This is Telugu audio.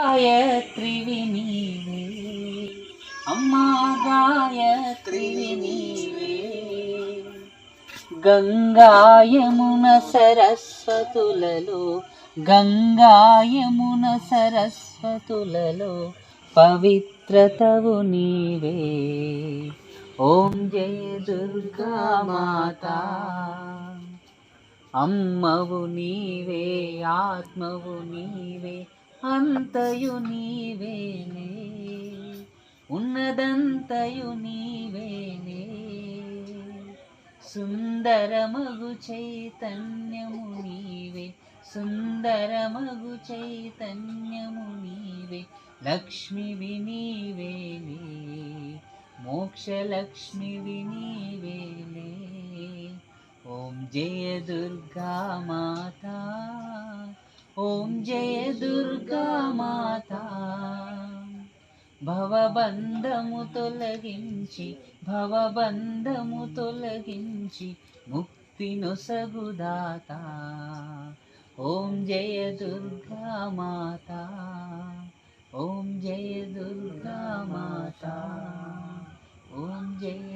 గాయత్రివి నీవే. అమ్మా గాయత్రివి నీవే. గంగాయమున సరస్వతులలో గంగాయమున సరస్వతులలో పవిత్రతవు నీవే. ఓం జయ దుర్గా మాత. అమ్మవు నీవే ఆత్మవు నీవే. అంతయు నీవేనే ఉన్నదంతయు నీవేనే సుందరమగు చైతన్యము నీవే. సుందరమగు చైతన్యము నీవే. లక్ష్మివి నీవేలే మోక్షలక్ష్మివి వినీవేనే ఓం జయ దుర్గా మాతా. ఓం జయ దుర్గా మాత భవబంధము తొలగించి భవబంధము తొలగించి ముక్తి నొసగుదాత ఓం జయ దుర్గా మాత ఓం జయ దుర్గా మాత ఓం జయ